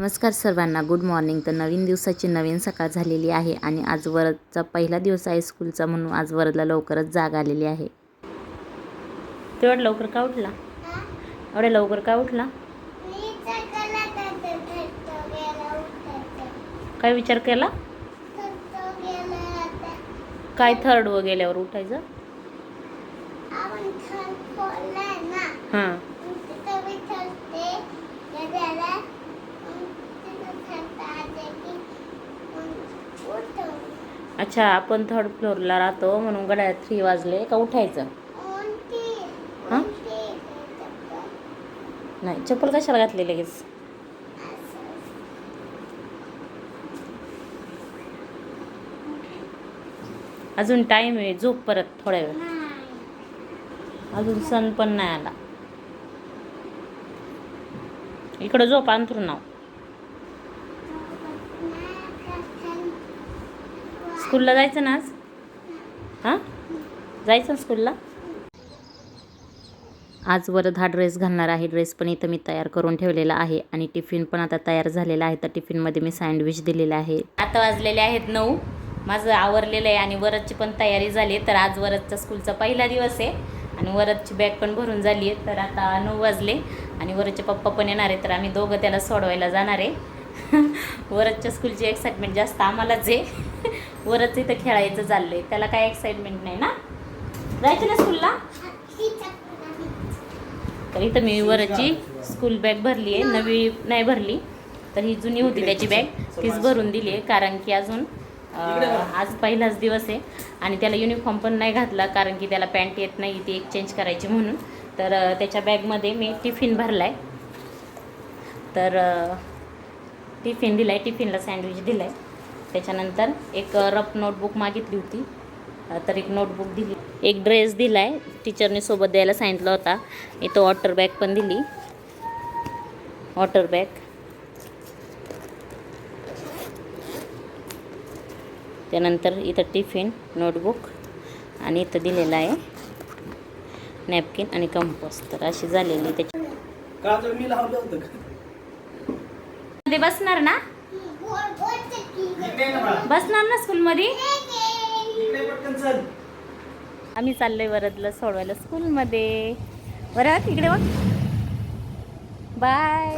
नमस्कार सर्वांना. Good morning तर नवीन दिवसाची नवीन सकाळ झालेली आहे आणि आज वरदचा पहिला दिवस आहे स्कूलचा म्हणून आज वरदला लवकरच जाग आलेली आहे. तेवढं लवकर का उठला? एवढ्या लवकर का उठला? काय विचार केला? काय थर्ड व गेल्यावर उठायचं हां. अच्छा आपण थर्ड फ्लोअरला राहतो म्हणून गड्यात थ्री वाजले. का उठायचं? हां? नाही चप्पल कशाला घातली लगेच? अजून टाईम आहे झोप परत थोड्या वेळ. अजून सण पण नाही आला. इकडं झोप अंथरून नाव स्कूलला जायचं ना आज? हां? जायचं ना स्कूलला? आज वरद हा ड्रेस घालणार आहे. ड्रेस पण इथं मी तयार करून ठेवलेला आहे आणि टिफिन पण आता तयार झालेला आहे. तर टिफिनमध्ये मी सँडविच दिलेला आहे. आता वाजलेले आहेत नऊ. माझं आवरलेलं आहे आणि वरदची पण तयारी झाली तर आज वरदचा स्कूलचा पहिला दिवस आहे आणि वरदची बॅग पण भरून झाली आहे. तर आता नऊ वाजले आणि वरदचे पप्पा पण येणार आहे तर आम्ही दोघं त्याला सोडवायला जाणार आहे. वरदच्या स्कूलची एक्साइटमेंट जास्त आम्हालाच आहे. वरच इथं खेळायचं चाललं आहे त्याला काय एक्साइटमेंट नाही ना? जायचं ना स्कूलला तर इथं मी वरची स्कूल बॅग भरली आहे. नवी नाही भरली तर ही जुनी होती त्याची बॅग तीच भरून दिली आहे कारण की अजून आज पहिलाच दिवस आहे. आणि त्याला युनिफॉर्म पण नाही घातला कारण की त्याला पॅन्ट येत नाही ती एक्सचेंज करायची म्हणून. तर त्याच्या बॅगमध्ये मी टिफिन भरला आहे तर टिफिन दिला आहे टिफिनला सँडविच दिलं आहे त्याच्यानंतर एक रफ नोटबुक मागितली होती. तर एक नोटबुक दिली. एक ड्रेस दिला आहे टीचरने सोबत द्यायला सांगितला होता. इथं वॉटर बॅग पण दिली. वॉटर बॅग त्यानंतर इथं टिफिन नोटबुक आणि इथं दिलेलं आहे. नॅपकिन आणि कंपोस्ट तर अशी झालेली त्याच्या काल तर मी लावलं होतं का? मध्ये बसणार ना? ये ना बाळा. बसणार ना स्कूलमध्ये? आम्ही चाललोय वरदला सोडवायला स्कूलमध्ये. वरद इकडे बघ. बाय.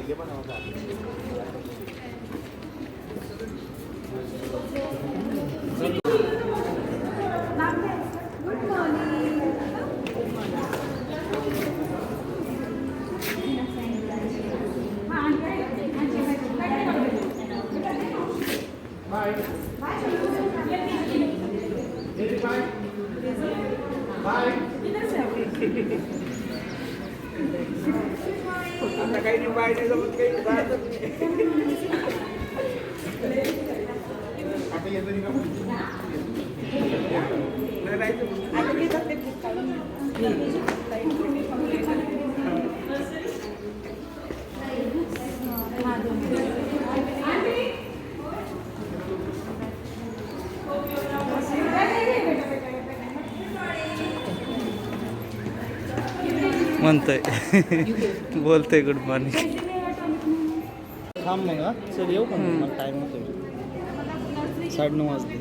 आता म्हणतोय बोलतोय गुड मॉर्निंग। थांब मग हा चल येऊ का टाइम साडेनऊ वाजले.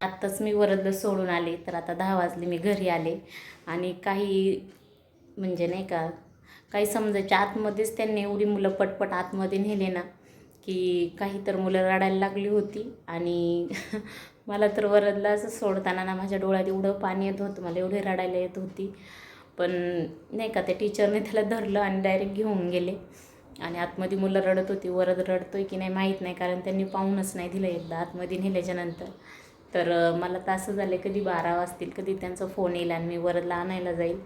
आत्ताच मी वरदला सोडून आले तर आता दहा वाजले मी घरी आले. आणि काही म्हणजे नाही का काही समजायच्या आतमध्येच त्यांनी एवढी मुलं पटपट आतमध्ये नेले ना की काही तर मुलं रडायला लागली होती. आणि मला तर वरदला असं सोडताना ना माझ्या डोळ्यात एवढं पाणी येत होतं मला एवढी रडायला येत होती. पण नाही का त्या टीचरने त्याला धरलं आणि डायरेक्ट घेऊन गेले. आणि आतमध्ये मुलं रडत होती वरद रडतो आहे की नाही माहीत नाही कारण त्यांनी पाहूनच नाही दिलं एकदा आतमध्ये नेल्याच्यानंतर तर मला तर असं झालं कधी बारा वाजतील कधी त्यांचा फोन येईल आणि मी वरदला आणायला जाईल.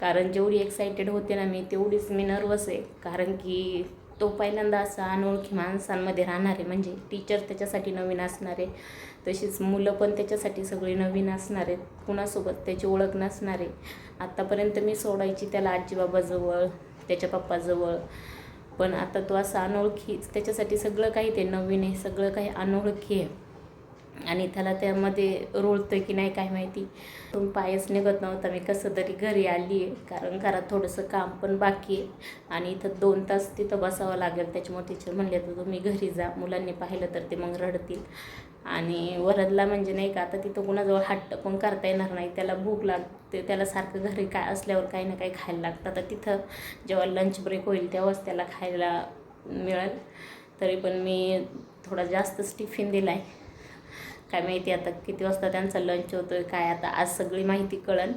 कारण जेवढी एक्सायटेड होते ना मी तेवढीच मी नर्वस आहे. कारण की तो पहिल्यांदा असा अनोळखी माणसांमध्ये राहणार आहे म्हणजे टीचर त्याच्यासाठी नवीन असणार आहे. तशीच मुलं पण त्याच्यासाठी सगळी नवीन असणार आहेत. कुणासोबत त्याची ओळख नसणार आहे. आत्तापर्यंत मी सोडायची त्याला आजीबाबाजवळ त्याच्या पप्पाजवळ. पण आता तो असा अनोळखी त्याच्यासाठी सगळं काही ते नवीन आहे सगळं काही अनोळखी आहे. आणि त्याला त्यामध्ये रोळतं की नाही काय माहिती. तो पायच निघत नव्हता. मी कसं तरी घरी आली आहे कारण घरात थोडंसं काम पण बाकी आहे. आणि इथं दोन तास तिथं बसावं लागेल. त्याच्यामुळे टीचर म्हणले तर तुम्ही घरी जा. मुलांनी पाहिलं तर ते मग रडतील. आणि वरदला म्हणजे नाही का आता तिथं कुणाजवळ हट्ट पण करता येणार नाही. त्याला भूक लागते. त्याला सारखं घरी काय असल्यावर काही ना काही खायला लागतं. आता तिथं जेव्हा लंच ब्रेक होईल तेव्हाच त्याला खायला मिळेल. तरी पण मी थोडा जास्तच टिफिन दिला आहे काय माहिती आता किती वाजता त्यांचा लंच होतो आहे काय आता आज सगळी माहिती कळन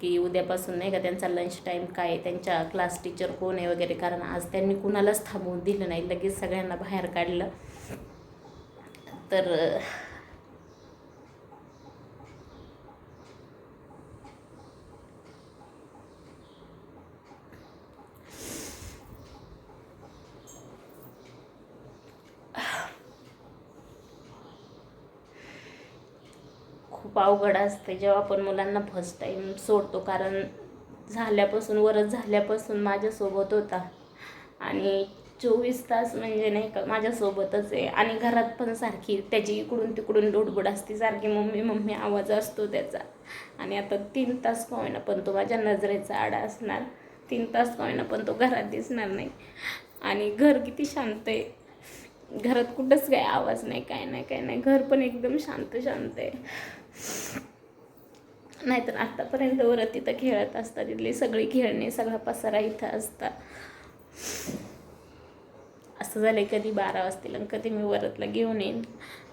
की उद्यापासून नाही का त्यांचा लंच टाईम काय त्यांच्या क्लास टीचर कोण आहे वगैरे. कारण आज त्यांनी कुणालाच थांबवून दिलं नाही लगेच सगळ्यांना बाहेर काढलं. तर खूप अवघड असते. जेव्हा आपण मुलांना फर्स्ट टाईम सोडतो कारण झाल्यापासून वरच झाल्यापासून माझ्यासोबत होता. आणि चोवीस तास म्हणजे नाही का माझ्यासोबतच आहे. आणि घरात पण सारखी त्याची इकडून तिकडून लुडबुड असते सारखी. मम्मी मम्मी आवाज असतो त्याचा. आणि आता तीन तास का होईना पण तो माझ्या नजरेचा आडा असणार. तीन तास का होईना पण तो घरात दिसणार नाही. आणि घर किती शांत आहे. घरात कुठंच काही आवाज नाही काय नाही काय नाही. घर पण एकदम शांत शांत आहे. नाहीतर आत्तापर्यंत वरत तिथं खेळत असतात तिथली सगळी खेळणी सगळा पसारा इथं असता असं झालं कधी बारा वाजतील आणि कधी मी वरतला घेऊन येईन.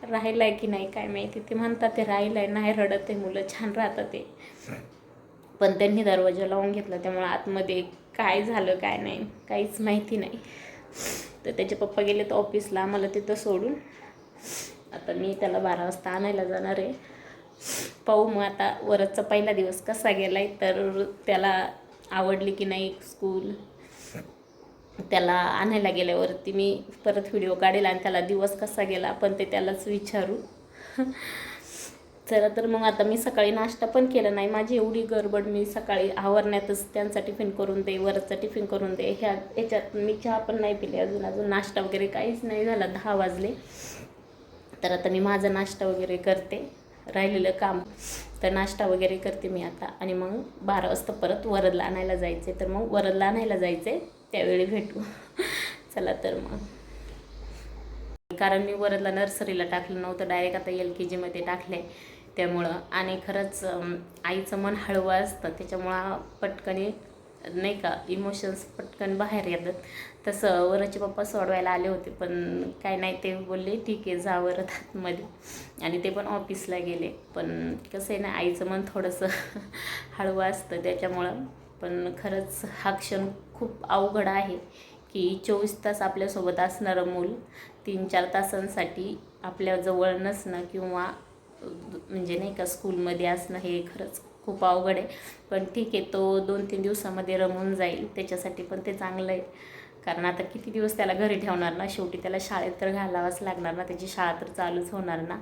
राहिलाय की नाही काय माहिती ते म्हणतात ते राहिलाय नाही रडत आहे मुलं छान राहतात ते. पण त्यांनी दरवाजा लावून घेतला त्यामुळे आतमध्ये काय झालं काय नाही काहीच माहिती नाही. तर त्याचे पप्पा गेले तर ऑफिसला आम्हाला तिथं सोडून. आता मी त्याला बारा वाजता आणायला जाणार आहे. पाहू मग आता वरचा पहिला दिवस कसा गेला आहे तर त्याला आवडली की नाही स्कूल त्याला आणायला गेल्यावरती मी परत व्हिडिओ काढेल आणि त्याला दिवस कसा गेला आपण ते त्यालाच विचारू. चला तर मग आता मी सकाळी नाश्ता पण केला नाही. माझी एवढी गडबड मी सकाळी आवरण्यातच त्यांचा टिफिन करून दे वरचा टिफिन करून दे. ह्या याच्यात मी चहा पण नाही पिले अजून अजून नाश्ता वगैरे काहीच नाही झाला. दहा वाजले. तर आता मी माझा नाश्ता वगैरे करते. राहिलेलं काम. तर नाश्ता वगैरे करते मी आता. आणि मग बारा वाजता परत वरदला आणायला जायचे. तर मग वरदला आणायला जायचे. त्यावेळी भेटू. चला तर मग. कारण मी वरदला नर्सरीला टाकलं नव्हतं. डायरेक्ट आता एल के जीमध्ये टाकलं आहे त्यामुळं. आणि खरंच आईचं मन हळवं असतं. त्याच्यामुळं पटकन नाही का इमोशन्स पटकन बाहेर येतात. तसं वरचे पप्पा सोडवायला आले होते पण काय नाही ते बोलले ठीक आहे जा वरत आतमध्ये. आणि ते पण ऑफिसला गेले. पण कसं आहे ना आईचं मन थोडंसं हळवं असतं त्याच्यामुळं. पण खरंच हा क्षण खूप अवघड आहे की चोवीस तास आपल्यासोबत असणारं मूल तीन चार तासांसाठी आपल्याजवळ नसणं किंवा म्हणजे नाही का स्कूलमध्ये असणं हे खरंच खूप अवघड आहे. पण ठीक आहे तो दोन तीन दिवसामध्ये रमून जाईल. त्याच्यासाठी पण ते चांगलं आहे. कारण आता किती दिवस त्याला घरी ठेवणार ना? शेवटी त्याला शाळेत तर घालावंच लागणार ना? त्याची शाळा तर चालूच होणार ना?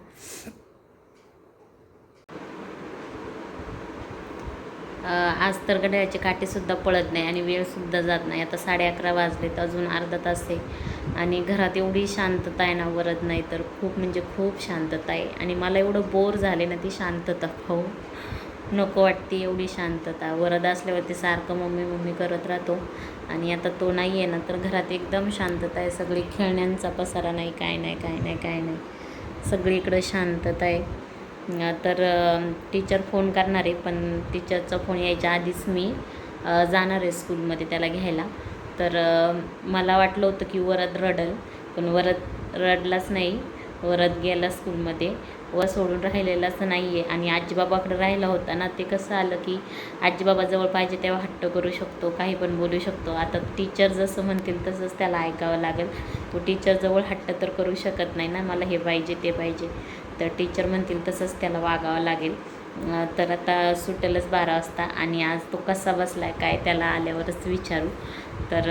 आज तर घड्याळाचे काटेसुद्धा पळत नाही आणि वेळसुद्धा जात नाही. आता साडे अकरा वाजलेत अजून अर्धा तास आहे. आणि घरात एवढी शांतता आहे ना वरत नाही तर खूप म्हणजे खूप शांतता आहे. आणि मला एवढं बोर झाले ना ती शांतता पाहू नको वाटते एवढी शांतता. वरद असल्यावरती सारखं मम्मी मम्मी करत राहतो. आणि आता तो नाही आहे ना तर घरात एकदम शांतता आहे. सगळी खेळण्यांचा पसारा नाही काय नाही काय नाही काय नाही. सगळीकडं शांतता आहे. तर टीचर फोन करणार आहे पण टीचरचा फोन यायच्या आधीच मी जाणार आहे स्कूलमध्ये त्याला घ्यायला. तर मला वाटलं होतं की वरद रडल पण वरद रडलाच नाही. वरद गेला स्कूलमध्ये व सोडून राहिलेलाच नाही आहे आणि आजीबाबाकडे राहिला होता ना ते कसं आलं की आजीबाबाजवळ पाहिजे तेव्हा हट्ट करू शकतो काही पण बोलू शकतो. आता टीचर जसं म्हणतील तसंच त्याला ऐकावं लागेल. तो टीचरजवळ हट्ट तर करू शकत नाही ना मला हे पाहिजे ते पाहिजे. तर टीचर म्हणतील तसंच त्याला वागावं लागेल. तर आता सुटेलच बारा वाजता आणि आज तो कसा बसला आहे काय त्याला आल्यावरच विचारू. तर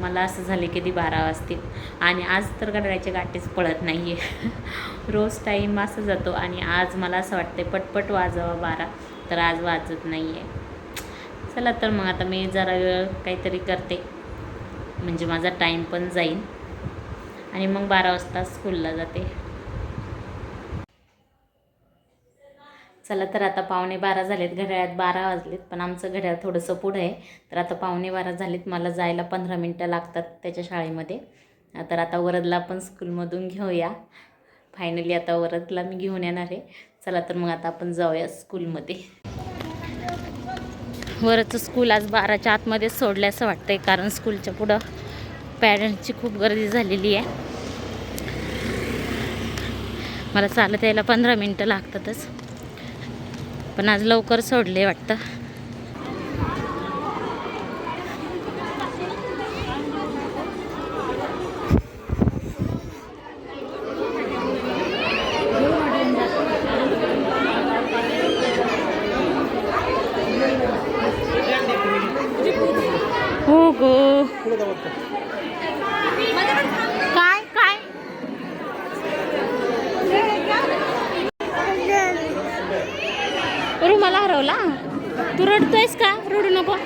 मला असं झाले ती बारा वाजतील. आणि आज तर घड्याळाचे गाठेच पळत नाही आहे रोज टाईम असं जातो आणि आज मला असं वाटतं पटपट वाजावा बारा. तर आज वाजत नाही आहे चला तर मग आता मी जरा वेळ काहीतरी करते. म्हणजे माझा टाईम पण जाईल आणि मग बारा वाजता स्कूलला जाते. चला तर आता पावणे बारा झालेत घड्याळात बारा वाजलेत पण आमचं घड्याळ थोडंसं पुढं आहे. तर आता पावणे बारा झालेत मला जायला पंधरा मिनटं लागतात त्याच्या शाळेमध्ये. तर आता वरदला पण स्कूलमधून घेऊया. फायनली आता वरदला मी घेऊन येणार आहे. चला तर मग आता आपण जाऊया स्कूलमध्ये. वरचं स्कूल आज बाराच्या आतमध्ये सोडलं असं वाटतंय कारण स्कूलच्या पुढं पॅरेंट्सची खूप गर्दी झालेली आहे. मला चालत यायला पंधरा मिनटं लागतातच. पण आज लवकर सोडले वाटतं हो गो पुढे जा बघतो काय काय रुमाला हरवला तू रडतोयस का रडू नको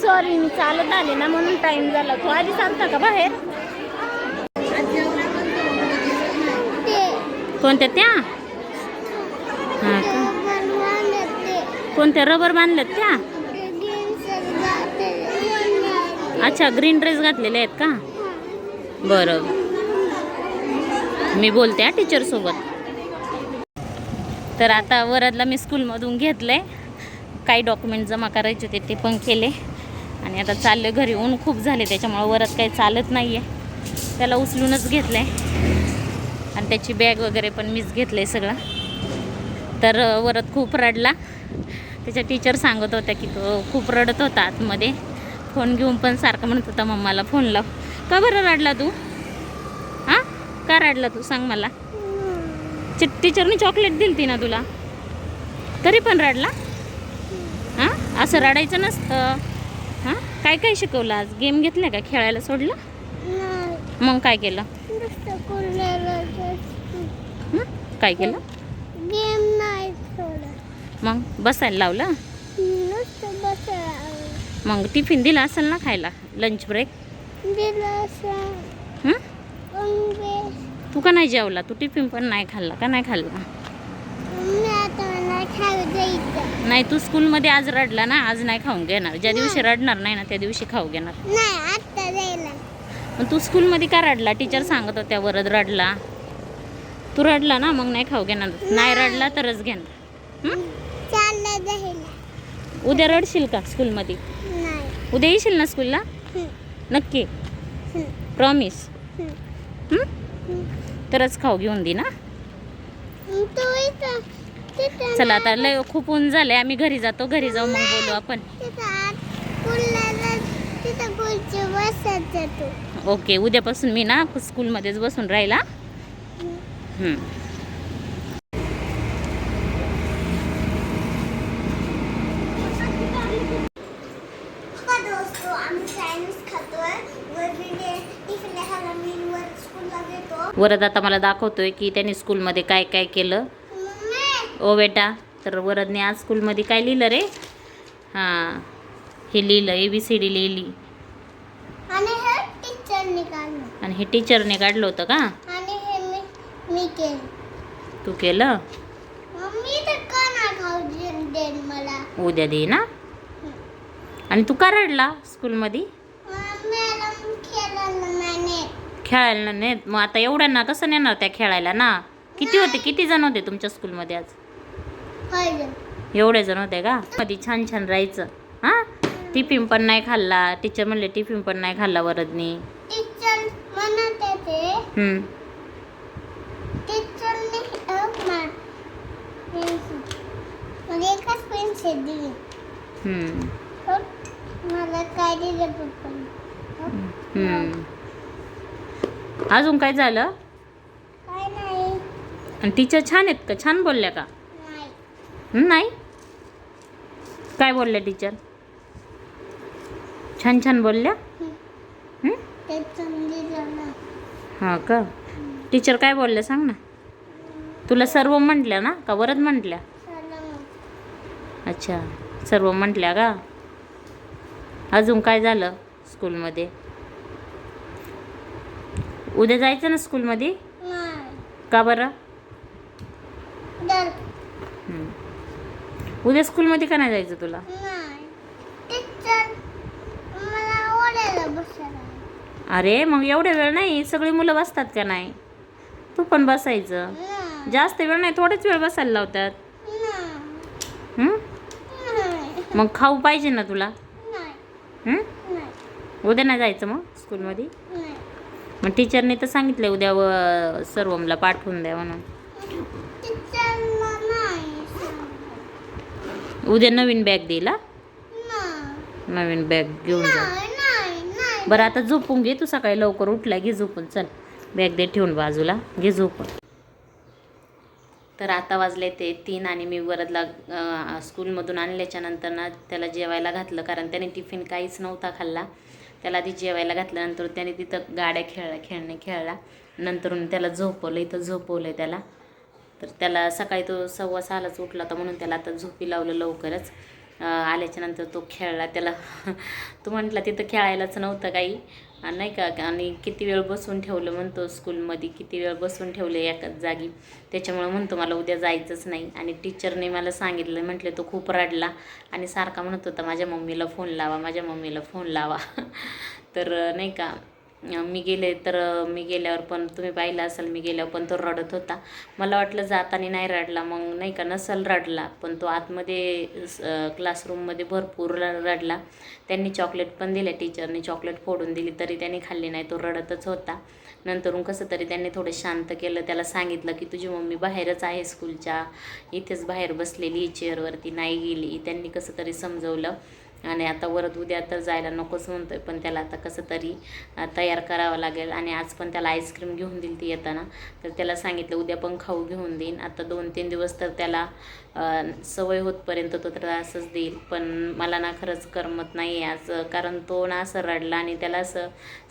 सॉरी मी चालत आले ना म्हणून टाइम झाला. तू आधी सांगता का बाहेर? कोणत्या त्या? हा का? कोणत्या रबर बांधल्यात त्या? अच्छा ग्रीन ड्रेस घातलेले आहेत का? बरं. मी बोलते टीचर सोबत. तर आता वरदला मी स्कूलमधून घेतलं आहे काही डॉक्युमेंट जमा करायचे होते ते पण केले. आणि आता चाललं घरी. ऊन खूप झाले त्याच्यामुळं वरद काही चालत नाही आहे त्याला उचलूनच घेतलं आहे आणि त्याची बॅग वगैरे पण मीच घेतलं आहे सगळं. तर वरत वरद खूप रडला. त्याच्या टीचर सांगत होत्या की तो खूप रडत होता आतमध्ये. फोन घेऊन पण सारखं म्हणत होता मम्माला फोन लाव. का बरं रडला तू? हां का रडला तू? सांग मला. टीचरने चॉकलेट दिली ना तुला? तरी पण रडला? हां? असं रडायचं नसतं हां? काय काय शिकवलं आज? गेम घेतल्या का? खेळायला सोडलं? मग काय केलं? हं? काय केलं? गेम नाही मग बसायला लावलं? मग टिफिन दिला असेल ना खायला? लंच ब्रेक दिलं असं हं? मग बे- तू का नाही जेवला? तू टिफिन पण नाही खाल्ला का? नाही खाल्ला? नाही तू स्कूलमध्ये आज रडला ना आज नाही खाऊन घेणार. ज्या दिवशी रडणार नाही ना त्या दिवशी खाऊ घेणार. नाही आता जायला मग तू स्कूलमध्ये का रडला? टीचर सांगत होत्या वरद रडला. तू रडला ना मग नाही खाऊ घेणार. नाही रडला तरच घेणार. उद्या रडशील का स्कूलमध्ये उद्या येशील ना स्कूलला नक्की. प्रॉमिस. तरच खाऊ घेऊन दे ना. चला आता लय खूप ऊन झाले आम्ही घरी जातो घरी जाऊ मग बोलू आपण. ओके उद्यापासून मी ना स्कूलमध्येच बसून राहिला हं. दोस्तो आम्ही सँडविच खातोय. वरद आता मला दाखवतोय की त्यांनी स्कूलमध्ये काय काय केलं. ओ बेटा तर वरदने आज स्कूलमध्ये काय लिहिलं रे? हां हे लिहिलं ए बी सी डी लिहिली. आणि हे टीचरने काढलं होतं का? आणि हे मी मी केलं. तू केलं? उद्या दे ना. आणि तू का रडला स्कूलमध्ये? खेळायला नाही खेळायला नेत मग आता एवढ्यांना कसं नेणार त्या खेळायला ना? किती होते? किती जण होते तुमच्या स्कूलमध्ये आज? एवढे जण होते का? मध्ये छान छान राहायचं. हां? टिफिन पण नाही खाल्ला. टीचर म्हणले टिफिन पण नाही खाल्ला वरदनी. हं. टीचरने मला काय दिलं. अजून काय झालं? आणि टीचर छान आहेत का? छान बोलल्या का? नाही. नाही? काय बोलल्या टीचर छान छान बोलल्या? हं? हां का? टीचर काय बोलल्या सांग ना. तुला सर्व म्हटल्या ना? का वरच म्हटल्या? अच्छा सर्व म्हटल्या का? अजून काय झालं स्कूलमध्ये उद्या जायचं ना स्कूलमध्ये? का बरं. उद्या. स्कूलमध्ये का नाही जायचं तुला? अरे मग एवढ्या वेळ नाही? सगळी मुलं बसतात का नाही? तू पण बसायचं. जास्त वेळ नाही थोडेच वेळ बसायला लावतात. मग खाऊ पाहिजे ना तुला? उद्या नाही जायचं मग स्कूलमध्ये? मग टीचरने तर सांगितलं उद्या व सर्वमला पाठवून द्या म्हणून. उद्या नवीन बॅग देईल नवीन बॅग घेऊन जा. बरं आता झोपून घे तू सकाळी लवकर उठला घे झोपून चल. बॅग दे ठेवून बाजूला घे झोपून. तर आता वाजले ते तीन आणि मी वरदला स्कूलमधून आणल्याच्या नंतर ना त्याला जेवायला घातलं कारण त्याने टिफिन काहीच नव्हता खाल्ला. त्याला आधी जेवायला घातल्यानंतर त्याने तिथं गाड्या खेळल्या खेळणे खेळला. नंतर त्याला झोपवलं इथं झोपवलं त्याला. तर त्याला सकाळी तो सव्वा सहालाच उठला होता म्हणून त्याला आता झोपी लावलं लवकरच. आल्याच्यानंतर आल्याच्यानंतर तो खेळला. त्याला तो म्हटला तिथं खेळायलाच नव्हतं काही. नाही का? आणि किती वेळ बसून ठेवलं म्हणतो स्कूलमध्ये किती वेळ बसून ठेवले एकाच जागी. त्याच्यामुळं म्हणतो मला उद्या जायचंच नाही. आणि टीचरने मला सांगितलं म्हटलं तो खूप रडला. आणि सारखा म्हणत होता माझ्या मम्मीला फोन लावा माझ्या मम्मीला फोन लावा. तर नाही का? मी गेले तर मी गेल्यावर पण तुम्ही पाहिलं असाल मी गेल्यावर पण तो रडत होता. मला वाटलं जाताना नाही रडला मग नाही का नसल रडला पण तो आतमध्ये क्लासरूममध्ये भरपूर रडला. त्यांनी चॉकलेट पण दिले टीचरने चॉकलेट फोडून दिली तरी त्याने खाल्ली नाही तो रडतच होता. नंतरून कसं तरी त्यांनी थोडं शांत केलं त्याला सांगितलं की तुझी मम्मी बाहेरच आहे स्कूलच्या इथेच बाहेर बसलेली चेअरवरती नाही गेली. त्यांनी कसं तरी समजवलं. आणि आता वरत उद्या तर जायला नकोच म्हणतो आहे पण त्याला आता कसं तरी तयार करावं लागेल. आणि आज पण त्याला आईस्क्रीम घेऊन दिली ती येताना. तर त्याला सांगितलं उद्या पण खाऊ घेऊन देईन. आता दोन तीन दिवस तर त्याला सवय होतपर्यंत तो तर असंच देईल. पण मला ना खरंच करमत नाही आहे आज कारण तो ना असं रडला आणि त्याला असं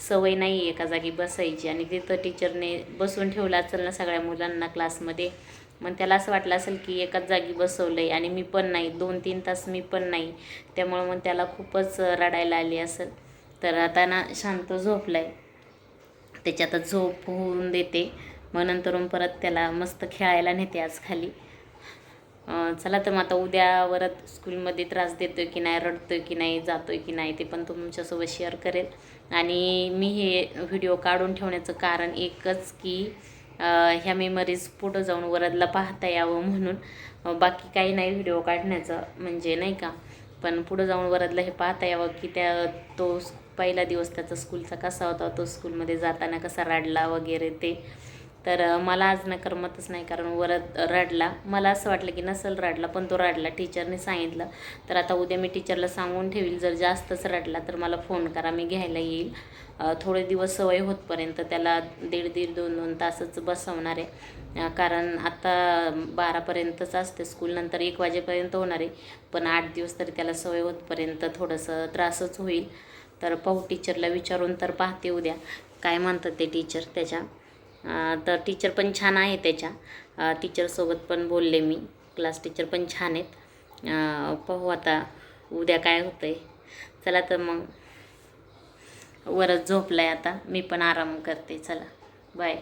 सवय नाही आहे एका जागी बसायची. आणि तिथं टीचरने बसून ठेवला असेल ना सगळ्या मुलांना क्लासमध्ये मग त्याला असं वाटलं असेल की एकाच जागी बसवलं आहे आणि मी पण नाही दोन तीन तास मी पण नाही. त्यामुळं मग त्याला खूपच रडायला आली असेल. तर आता ना शांत झोपला आहे त्याची आता झोप होऊन देते. मग नंतरून परत त्याला मस्त खेळायला नेते आज खाली. चला तर मग आता उद्या परत स्कूलमध्ये त्रास देतोय की नाही रडतोय की नाही जातोय की नाही ते पण तुमच्यासोबत शेअर करेल. आणि मी हे व्हिडिओ काढून ठेवण्याचं कारण एकच की ह्या मेमरीज पुढं जाऊन वरदला पाहता यावं म्हणून. बाकी काही नाही व्हिडिओ काढण्याचं म्हणजे नाही का? पण पुढं जाऊन वरदला हे पाहता यावं की त्या तो पहिला दिवस त्याचा स्कूलचा कसा होता तो स्कूलमध्ये जाताना कसा रडला वगैरे ते. तर मला आज ना करमतच नाही कारण वरत रडला. मला असं वाटलं की नसल रडला पण तो रडला. टीचरने सांगितलं. तर आता उद्या मी टीचरला सांगून ठेवील जर जास्तच रडला तर मला फोन करा मी घ्यायला येईल. थोडे दिवस सवय होतपर्यंत त्याला दीड दीड दोन दोन तासच बसवणार आहे. कारण आता बारापर्यंतच असते स्कूल नंतर एक वाजेपर्यंत होणार आहे. पण आठ दिवस तरी त्याला सवय होतपर्यंत थोडंसं त्रासच होईल. तर पाहू टीचरला विचारून तर पाहते उद्या. काय म्हणतात ते टीचर त्याच्या? तर टीचर पण छान आहे त्याच्या. टीचरसोबत पण बोलले मी. क्लास टीचर पण छान आहेत. पाहू आता उद्या काय होतं आहे चला तर मग. वरच झोपलं आहे आता. मी पण आराम करते. चला. बाय